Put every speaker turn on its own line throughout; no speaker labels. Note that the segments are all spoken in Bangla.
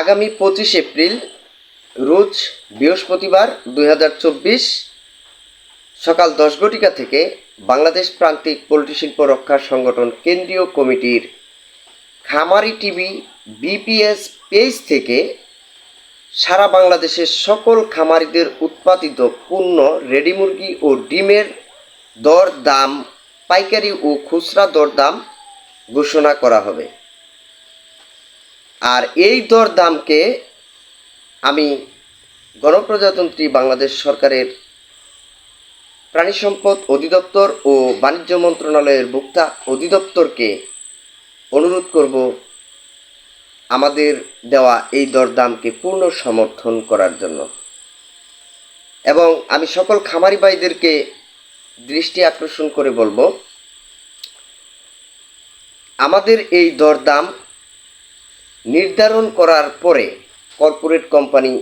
আগামী পঁচিশ এপ্রিল, রোজ বৃহস্পতিবার দু হাজার চব্বিশ, সকাল দশ ঘটিকা থেকে বাংলাদেশ প্রান্তিক পোলট্রি শিল্প রক্ষা সংগঠন কেন্দ্রীয় কমিটির খামারি টিভি বিপিএস পেজ থেকে সারা বাংলাদেশের সকল খামারিদের উৎপাদিত পণ্য রেডি মুরগি ও ডিমের দর দাম পাইকারি ও খুচরা দর দাম ঘোষণা করা হবে। আর এই দর দামকে আমি গণপ্রজাতন্ত্রী বাংলাদেশ সরকারের প্রাণী সম্পদ অধিদপ্তর ও বাণিজ্য মন্ত্রণালয়ের ভোক্তা অধিদপ্তরকে অনুরোধ করব আমাদের দেওয়া এই দরদামকে পূর্ণ সমর্থন করার জন্য। এবং আমি সকল খামারি ভাইদেরকে দৃষ্টি আকর্ষণ করে বলব, আমাদের এই দরদাম নির্ধারণ করার পরে কর্পোরেট কোম্পানি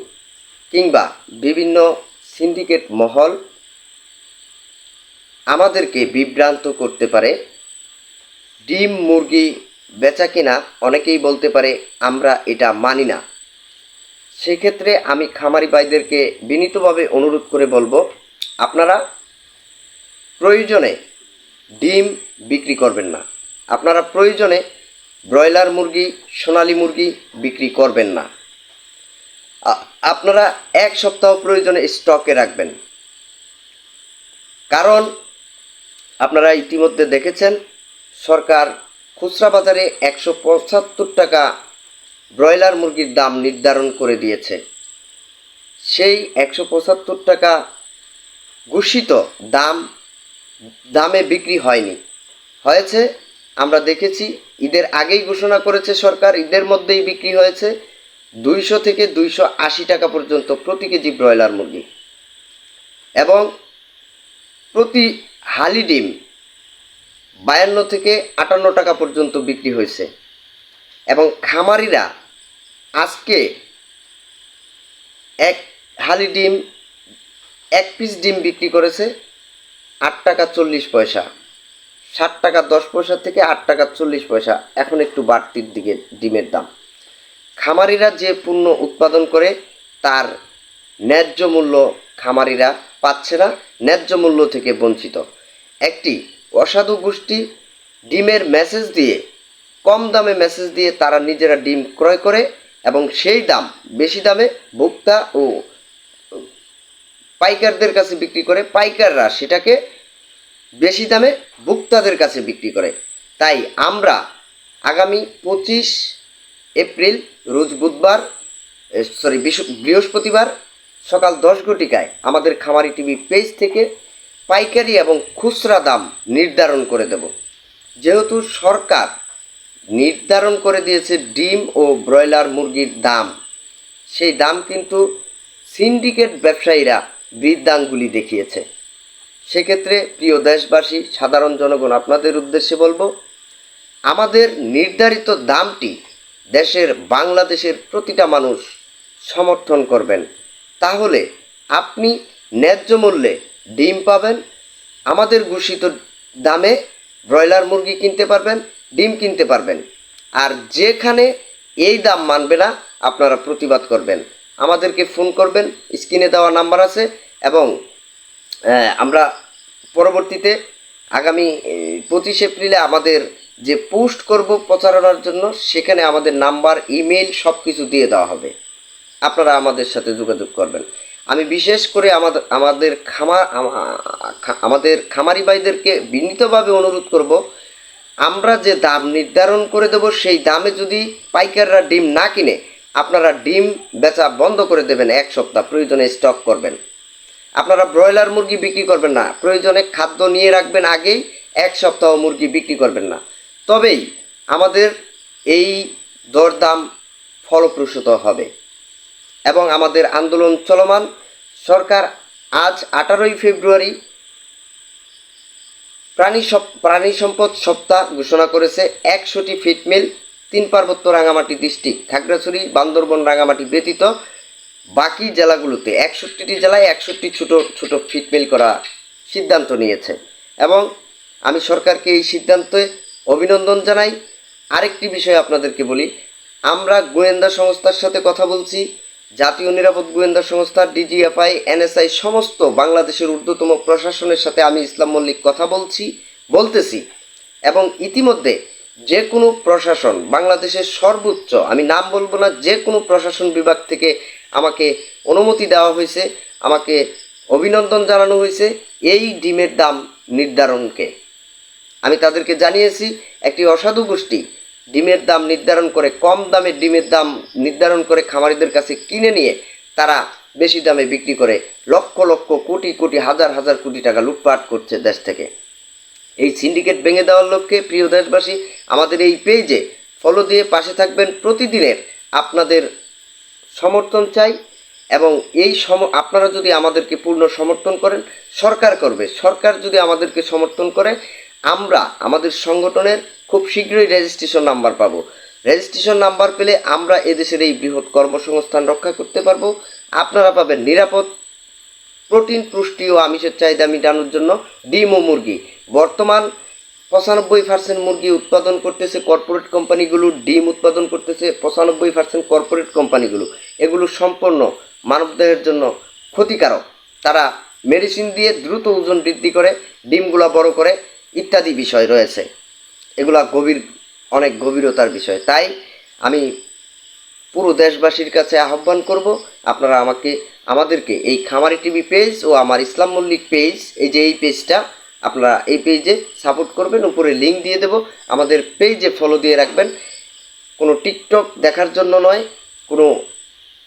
কিংবা বিভিন্ন সিন্ডিকেট মহল আমাদেরকে বিভ্রান্ত করতে পারে। ডিম মুরগি বেচা কিনা অনেকেই বলতে পারে, আমরা এটা মানি না। সেক্ষেত্রে আমি খামারি ভাইদেরকে বিনীতভাবে অনুরোধ করে বলব, আপনারা প্রয়োজনে ডিম বিক্রি করবেন না। আপনারা প্রয়োজনে ব্রয়লার মুরগি, সোনালী মুরগি বিক্রি করবেন না। আপনারা এক সপ্তাহ প্রয়োজনে স্টকে রাখবেন। কারণ আপনারা ইতিমধ্যে দেখেছেন, সরকার খুচরা বাজারে একশো পঁচাত্তর টাকা ব্রয়লার মুরগির দাম নির্ধারণ করে দিয়েছে। সেই একশো পঁচাত্তর টাকা ঘোষিত দাম, দামে বিক্রি হয়নি। হয়েছে আমরা দেখেছি ঈদের আগেই ঘোষণা করেছে সরকার, ঈদের মধ্যেই বিক্রি হয়েছে দুইশো থেকে দুইশো আশি টাকা পর্যন্ত প্রতি কেজি ব্রয়লার মুরগি। এবং প্রতি হালি ডিম বায়ান্ন থেকে আটান্ন টাকা পর্যন্ত বিক্রি হয়েছে। এবং খামারিরা আজকে এক হালি ডিম, এক পিস ডিম বিক্রি করেছে আট টাকা চল্লিশ পয়সা। ষাট টাকা দশ পয়সা থেকে আট টাকা চল্লিশ পয়সা। এখন একটু বাড়তির দিকে ডিমের দাম। খামারিরা যে পণ্য উৎপাদন করে, তার ন্যায্য মূল্য খামারিরা পাচ্ছে না, ন্যায্য মূল্য থেকে বঞ্চিত। একটি অসাধু গোষ্ঠী ডিমের মেসেজ দিয়ে, কম দামে মেসেজ দিয়ে তারা নিজেরা ডিম ক্রয় করে এবং সেই দাম, বেশি দামে ভোক্তা ও পাইকারদের কাছে বিক্রি করে। পাইকাররা সেটাকে বেশি দামে ভোক্তাদের কাছে বিক্রি করে। তাই আমরা আগামী পঁচিশ এপ্রিল, রোজ বুধবার সরি বৃহস্পতিবার সকাল দশ ঘটিকায় আমাদের খামারি টিভি পেজ থেকে পাইকারি এবং খুচরা দাম নির্ধারণ করে দেব। যেহেতু সরকার নির্ধারণ করে দিয়েছে ডিম ও ব্রয়লার মুরগির দাম, সেই দাম কিন্তু সিন্ডিকেট ব্যবসায়ীরা বৃদ্ধাঙ্গুলি দেখিয়েছে। সেক্ষেত্রে প্রিয় দেশবাসী, সাধারণ জনগণ, আপনাদের উদ্দেশ্যে বলব, আমাদের নির্ধারিত দামটি দেশের বাংলাদেশের প্রতিটা মানুষ সমর্থন করবেন। তাহলে আপনি ন্যায্য মূল্যে ডিম পাবেন, আমাদের ঘোষিত দামে ব্রয়লার মুরগি কিনতে পারবেন, ডিম কিনতে পারবেন। আর যেখানে এই দাম মানবে না, আপনারা প্রতিবাদ করবেন। আমাদেরকে ফোন করবেন, স্ক্রিনে দেওয়া নাম্বার আছে এবং আমরা পরবর্তীতে আগামী পঁচিশ এপ্রিলে আমাদের যে পোস্ট করব প্রচারণার জন্য, সেখানে আমাদের নাম্বার ইমেল সব কিছু দিয়ে দেওয়া হবে। আপনারা আমাদের সাথে যোগাযোগ করবেন। আমি বিশেষ করে আমাদের আমাদের খামার আমাদের খামারি ভাইদেরকে বিনীতভাবে অনুরোধ করব, আমরা যে দাম নির্ধারণ করে দেব, সেই দামে যদি পাইকাররা ডিম না কিনে, আপনারা ডিম বেচা বন্ধ করে দেবেন এক সপ্তাহ, প্রয়োজনে স্টক করবেন। আপনারা ব্রয়লার মুরগি বিক্রি করবেন না। প্রয়োজনে খাদ্য নিয়ে রাখবেন আগেই এক সপ্তাহ মুরগি বিক্রি করবেন না। তবেই আমাদের এই দরদাম ফলপ্রসূত হবে এবং আমাদের আন্দোলন চলমান। সরকার আজ আঠারোই ফেব্রুয়ারি প্রাণী প্রাণী সম্পদ সপ্তাহ ঘোষণা করেছে। একশোটি ফিট মিল, তিন পার্বত্য রাঙামাটি ডিস্ট্রিক্ট। খাগড়াছড়ি, বান্দরবন রাঙামাটি ব্যতীত বাকি জেলাগুলোতে একষট্টিটি জেলায় একষট্টি ছোট ছোট ফিটমেল করা সিদ্ধান্ত নিয়েছে। এবং আমি সরকারকে এই সিদ্ধান্তে অভিনন্দন জানাই। আরেকটি বিষয় আপনাদেরকে বলি, আমরা গোয়েন্দা সংস্থার সাথে কথা বলছি। জাতীয় নিরাপদ গোয়েন্দা সংস্থা, ডিজিএফআই, এনএসআই সমস্ত বাংলাদেশের ঊর্ধ্বতম প্রশাসনের সাথে আমি ইসলাম মল্লিক কথা বলছি, বলতেছি। এবং ইতিমধ্যে যে কোনো প্রশাসন, বাংলাদেশের সর্বোচ্চ, আমি নাম বলব না যে কোনো প্রশাসন বিভাগ থেকে আমাকে অনুমতি দেওয়া হয়েছে, আমাকে অভিনন্দন জানানো হয়েছে এই ডিমের দাম নির্ধারণকে। আমি তাদেরকে জানিয়েছি, একটি অসাধু গোষ্ঠী ডিমের দাম নির্ধারণ করে, কম দামে ডিমের দাম নির্ধারণ করে খামারিদের কাছে কিনে নিয়ে তারা বেশি দামে বিক্রি করে, লক্ষ লক্ষ কোটি কোটি, হাজার হাজার কোটি টাকা লুটপাট করছে দেশ থেকে। এই সিন্ডিকেট ভেঙে দেওয়ার লক্ষ্যে প্রিয় দেশবাসী, আমাদের এই পেজে ফলো দিয়ে পাশে থাকবেন। প্রতিদিনের আপনাদের সমর্থন চাই এবং এই সম, আপনারা যদি আমাদেরকে পূর্ণ সমর্থন করেন, সরকার করবে। সরকার যদি আমাদেরকে সমর্থন করে, আমরা আমাদের সংগঠনের খুব শীঘ্রই রেজিস্ট্রেশন নাম্বার পাবো। রেজিস্ট্রেশন নাম্বার পেলে আমরা এদেশের এই বৃহৎ কর্মসংস্থান রক্ষা করতে পারব। আপনারা পাবেন নিরাপদ, প্রোটিন পুষ্টি ও আমিষের চাহিদা মেটানোর জন্য ডিম ও মুরগি। বর্তমান পঁচানব্বই পার্সেন্ট মুরগি উৎপাদন করতেছে কর্পোরেট কোম্পানিগুলো ডিম উৎপাদন করতেছে পঁচানব্বই পার্সেন্ট কর্পোরেট কোম্পানিগুলো এগুলো সম্পূর্ণ মানবদেহের জন্য ক্ষতিকারক। তারা মেডিসিন দিয়ে দ্রুত ওজন বৃদ্ধি করে, ডিমগুলা বড় করে ইত্যাদি বিষয় রয়েছে। এগুলা গভীর, অনেক গভীরতার বিষয়। তাই আমি পুরো দেশবাসীর কাছে আহ্বান করব, আপনারা আমাকে, আমাদেরকে এই খামারি টিভি পেজ ও আমার ইসলাম মল্লিক পেজ এই যে এই পেজটা আপনারা এই পেজে সাপোর্ট করবেন, উপরে লিঙ্ক দিয়ে দেব। আমাদের পেজে ফলো দিয়ে রাখবেন। কোনো টিকটক দেখার জন্য নয়, কোনো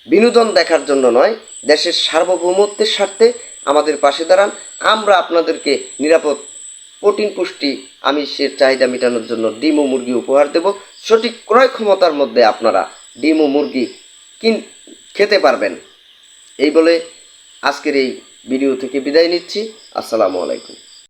বিনোদন দেখার জন্য নয়। দেশের সার্বভৌমত্বের স্বার্থে আমাদের পাশে দাঁড়ান। আমরা আপনাদেরকে নিরাপদ প্রোটিন পুষ্টি, আমিষের চাহিদা মেটানোর জন্য ডিম ও মুরগি উপহার দেব। সঠিক ক্রয় ক্ষমতার মধ্যে আপনারা ডিম ও মুরগি কিন, খেতে পারবেন। এই বলে আজকের এই ভিডিও থেকে বিদায় নিচ্ছি। আসসালামু আলাইকুম।